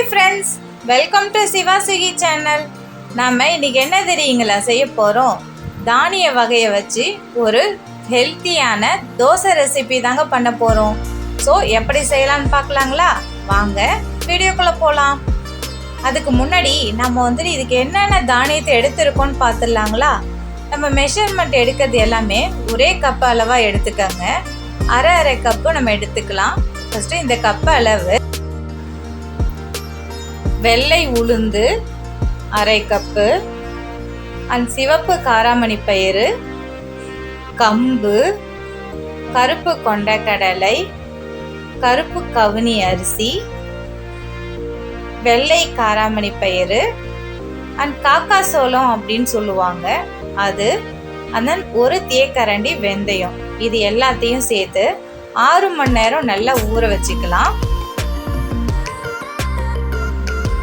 Hi friends welcome to Siva Suki channel நம்ம இன்னைக்கு என்ன தெரியுங்களா செய்ய போகிறோம் தானிய வகையை வச்சு ஒரு ஹெல்த்தியான தோசை ரெசிபி தாங்க பண்ண போகிறோம் ஸோ எப்படி செய்யலாம்னு பார்க்கலாங்களா? வாங்க வீடியோக்குள்ளே போகலாம் அதுக்கு முன்னாடி நம்ம வந்துட்டு இதுக்கு என்னென்ன தானியத்தை எடுத்திருக்கோம்னு பார்த்துடலாங்களா? நம்ம மெஷர்மெண்ட் எடுக்கிறது எல்லாமே ஒரே கப் அளவாக எடுத்துக்கோங்க. அரை அரை கப்பு நம்ம எடுத்துக்கலாம். ஃபஸ்ட்டு இந்த கப்பு அளவு வெள்ளை உளுந்து அரை கப்பு அண்ட் சிவப்பு காராமணி பயிறு கம்பு கருப்பு கொண்டக்கடலை கருப்பு கவுனி அரிசி வெள்ளை காராமணி பயிறு அண்ட் காக்கா சோளம் அப்படின்னு சொல்லுவாங்க. அது அண்ட் ஒரு தேக்கரண்டி வெந்தயம். இது எல்லாத்தையும் சேர்த்து ஆறு மணி நேரம் நல்லா ஊற வச்சுக்கலாம்.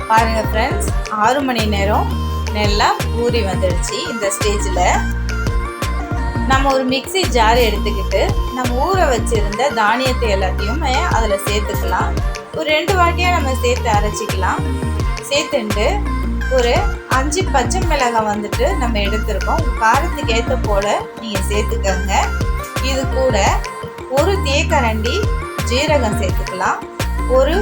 பாருங்கள் ஃப்ரெண்ட்ஸ் ஆறு மணி நேரம் நல்லா ஊறி வந்துடுச்சு இந்த ஸ்டேஜில் நம்ம ஒரு மிக்சி ஜார் எடுத்துக்கிட்டு நம்ம ஊற வச்சுருந்த தானியத்தை எல்லாத்தையும் அதில் சேர்த்துக்கலாம். ஒரு ரெண்டு வாட்டியாக நம்ம சேர்த்து அரைச்சிக்கலாம். சேர்த்துட்டு ஒரு அஞ்சு பச்சை மிளகாய் வந்துட்டு நம்ம எடுத்திருக்கோம். காரத்துக்கு ஏற்ற போல் நீங்கள் சேர்த்துக்கோங்க. இது கூட ஒரு தேக்கரண்டி ஜீரகம் சேர்த்துக்கலாம். ஒரு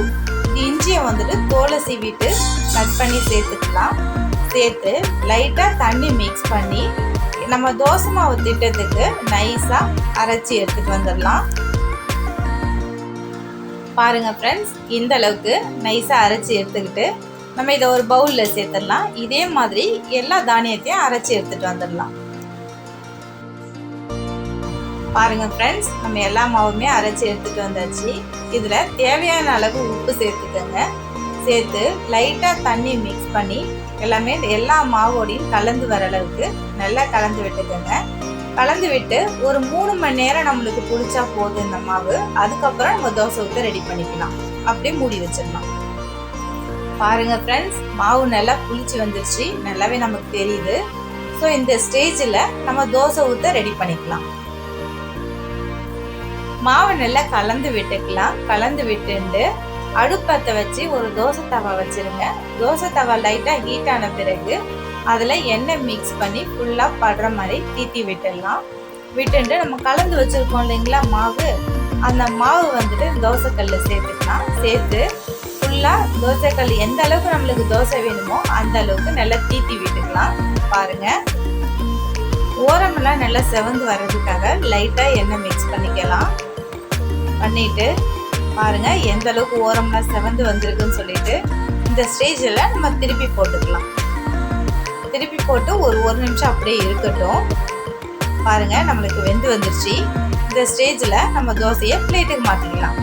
இஞ்சியை வந்துட்டு தோலை சீவிட்டு கட் பண்ணி சேர்த்துக்கலாம். சேர்த்து லைட்டாக தண்ணி மிக்ஸ் பண்ணி நம்ம தோசை மாவு திட்டத்துக்கு நைஸாக அரைச்சி எடுத்துகிட்டு வந்துடலாம். பாருங்கள் ஃப்ரெண்ட்ஸ் இந்த அளவுக்கு நைஸாக அரைச்சி எடுத்துக்கிட்டு நம்ம இதை ஒரு பவுலில் சேர்த்துடலாம். இதே மாதிரி எல்லா தானியத்தையும் அரைச்சி எடுத்துகிட்டு வந்துடலாம். பாருங்க ஃப்ரெண்ட்ஸ் நம்ம எல்லா மாவுமே அரைச்சி எடுத்துகிட்டு வந்தாச்சு. இதில் தேவையான அளவு உப்பு சேர்த்துக்கோங்க. சேர்த்து லைட்டாக தண்ணி மிக்ஸ் பண்ணி எல்லாமே எல்லா மாவோடையும் கலந்து வர அளவுக்கு நல்லா கலந்து விட்டுக்கோங்க. கலந்து விட்டு ஒரு மூணு மணி நேரம் நம்மளுக்கு பிடிச்சா போதும் இந்த மாவு. அதுக்கப்புறம் நம்ம தோசை ஊற்ற ரெடி பண்ணிக்கலாம். அப்படியே மூடி வச்சிடலாம். பாருங்க ஃப்ரெண்ட்ஸ் மாவு நல்லா புளிச்சு வந்துருச்சு. நல்லாவே நமக்கு தெரியுது. ஸோ இந்த ஸ்டேஜில் நம்ம தோசை ஊற்ற ரெடி பண்ணிக்கலாம். மாவை நல்லா கலந்து விட்டுக்கலாம். கலந்து விட்டுண்டு அடுப்பத்தை வச்சு ஒரு தோசை தவா வச்சுருங்க. தோசை தவா லைட்டாக ஹீட் ஆன பிறகு அதில் எண்ணெய் மிக்ஸ் பண்ணி ஃபுல்லாக படுற மாதிரி தீத்தி விட்டுடலாம். விட்டுட்டு நம்ம கலந்து வச்சுருக்கோம் இல்லைங்களா மாவு? அந்த மாவு வந்துட்டு தோசைக்கல்ல சேர்த்துக்கலாம். சேர்த்து ஃபுல்லாக தோசைக்கல் எந்த அளவுக்கு நம்மளுக்கு தோசை வேணுமோ அந்த அளவுக்கு நல்லா தீத்தி விட்டுக்கலாம். பாருங்கள் ஓரமெல்லாம் நல்லா செவந்து வர்றதுக்காக லைட்டாக எண்ணெய் மிக்ஸ் பண்ணிக்கலாம். பண்ணிவிட்டு பாருங்க எந்த அளவுக்கு ஓரம்லாம் செவந்து வந்திருக்குன்னு சொல்லிட்டு இந்த ஸ்டேஜில் நம்ம திருப்பி போட்டுக்கலாம். திருப்பி போட்டு ஒரு ஒரு நிமிஷம் அப்படியே இருக்கட்டும். பாருங்கள் நம்மளுக்கு வெந்து வந்துருச்சு. இந்த ஸ்டேஜில் நம்ம தோசையை பிளேட்டுக்கு மாற்றிக்கலாம்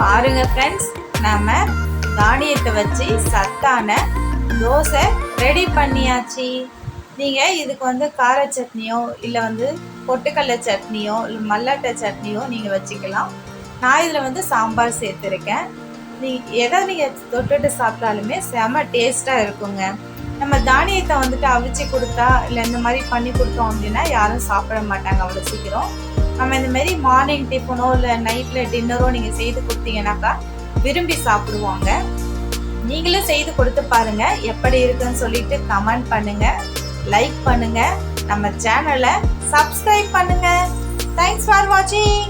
பாருங்க ஃப்ரெண்ட்ஸ் நம்ம தானியத்தை வச்சு சத்தான தோசை ரெடி பண்ணியாச்சு. நீங்கள் இதுக்கு வந்து கார சட்னியோ இல்லை வந்து பொட்டுக்கடலை சட்னியோ இல்லை மல்லாட்டை சட்னியோ நீங்கள் வச்சுக்கலாம். நான் இதில் வந்து சாம்பார் சேர்த்துருக்கேன். நீ எதை நீங்கள் தொட்டுட்டு சாப்பிட்டாலுமே செம டேஸ்ட்டாக இருக்குங்க. நம்ம தானியத்தை வந்துட்டு அவிச்சு கொடுத்தா இல்லை இந்த மாதிரி பண்ணி கொடுத்தோம் அப்படின்னா யாரும் சாப்பிட மாட்டாங்க அவ்வளோ சீக்கிரம். நம்ம இந்த மாதிரி மார்னிங் டிஃபனோ இல்லை நைட்டில் டின்னரோ நீங்கள் செய்து கொடுத்தீங்கன்னாக்கா விரும்பி சாப்பிடுவாங்க. நீங்களும் செய்து கொடுத்து பாருங்கள் எப்படி இருக்குன்னு சொல்லிட்டு கமெண்ட் பண்ணுங்கள் லைக் பண்ணுங்க. நம்ம சேனலை சப்ஸ்கிரைப் பண்ணுங்க. தேங்க்ஸ் ஃபார் வாட்சிங்